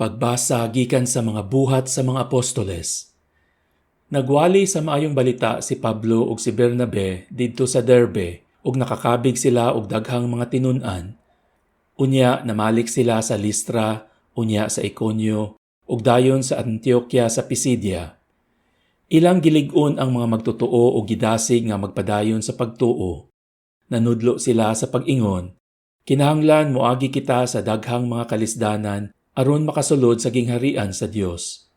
Pagbasa gikan sa mga buhat sa mga apostoles. Nagwali sa maayong balita si Pablo ug si Bernabe didto sa Derbe ug nakakabig sila og daghang mga tinun-an. Unya namalik sila sa Listra, unya sa Iconio ug dayon sa Antioquia sa Pisidia. Ilang gilig-on ang mga magtotoo o gidasig nga magpadayon sa pagtuo. Nanudlo sila sa pag-ingon, kinahanglan moagi kita sa daghang mga kalisdanan aron makasulod sa gingharian sa Dios.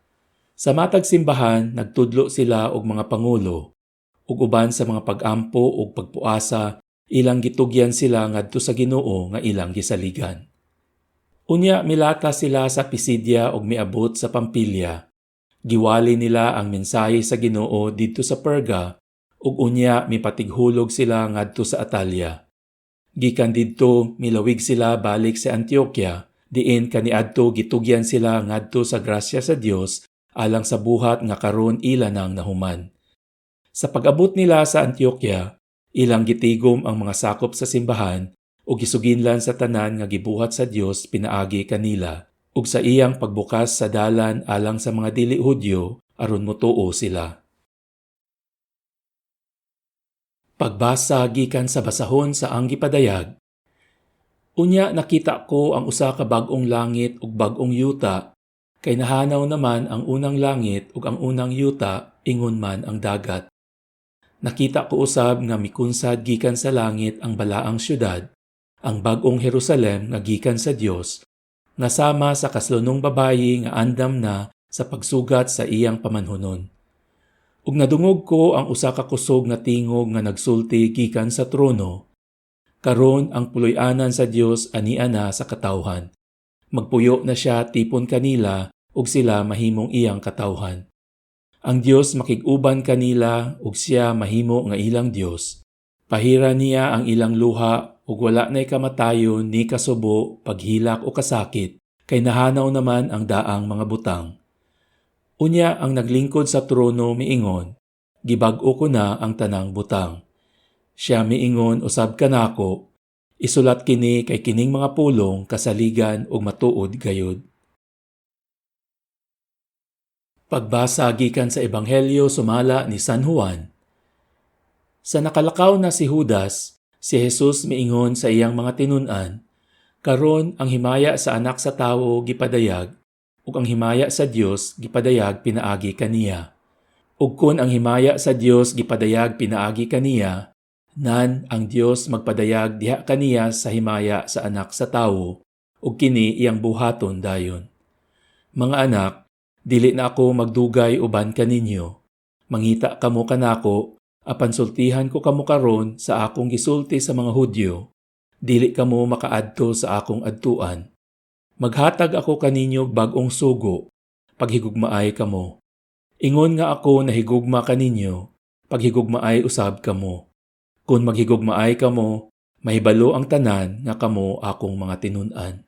Sa matag simbahan, nagtudlo sila og mga pangulo, ug uban sa mga pag-ampo ug pagpuasa, ilang gitugyan sila ngadto sa Ginoo nga ilang gisaligan. Unya milata sila sa Pisidia ug miabot sa Pampilya. Giwali nila ang mensahe sa Ginoo didto sa Perga ug unya mipatighulog sila ngadto sa Atalia. Gikan didto milawig sila balik sa Antioquia diin kaniadto gitugyan sila ngadto sa grasya sa Dios alang sa buhat nga karon ila nang nahuman. Sa pag-abot nila sa Antioquia, ilang gitigom ang mga sakop sa simbahan ug gisuginlan sa tanan nga gibuhat sa Dios pinaagi kanila ug sa iyang pagbukas sa dalan alang sa mga dili Hudyo aron motuo sila. Pagbasa gikan sa basahon sa Anggipadayag Unya nakita ko ang usa ka bag-ong langit ug bag-ong yuta kay nahanaw naman ang unang langit ug ang unang yuta ingon man ang dagat. Nakita ko usab nga mikunsad gikan sa langit ang balaang syudad, ang bag-ong Jerusalem nga gikan sa Dios, nga sama sa kaslunong babayi nga andam na sa pagsugat sa iyang pamanhunon. Ug nadungog ko ang usa ka kusog nga tingog nga nagsulti gikan sa trono karon ang puloy-anan sa Dios ania na sa katawhan. Magpuyo na siya tipon kanila ug sila mahimong iyang katawhan. Ang Dios makig-uban kanila ug siya mahimo nga ilang Dios. Pahira niya ang ilang luha ug wala na'y kamatayon ni kasubo, paghilak o kasakit, kay nahanaw naman ang daang mga butang. Unya ang naglingkod sa trono miingon, gibag-o ko na ang tanang butang siya miingon usab kanako, isulat kini kay kining mga pulong kasaligan ug matuod gayud. Pagbasa gikan sa Ebanghelyo sumala ni San Juan. Sa nakalakaw na si Judas, si Jesus miingon sa iyang mga tinun-an, karon ang himaya sa anak sa tawo gipadayag ug ang himaya sa Dios gipadayag pinaagi kaniya. Ug kun ang himaya sa Dios gipadayag pinaagi kaniya, nan ang Dios magpadayag diha kaniya sa himaya sa anak sa tawo ug kini iyang buhaton dayon. Mga anak, dili na ako magdugay uban kaninyo. Mangita kamo kanako apan sultihan ko kamo karon sa akong gisulti sa mga Hudyo. Dili kamo makaadto sa akong adtuan. Maghatag ako kaninyo bag-ong sugo, paghigugmaay kamo. Ingon nga ako na higugma kaninyo, paghigugmaay usab kamo. Kung maghigugmaay kamo, mahibalo ang tanan nga kamo akong mga tinun-an.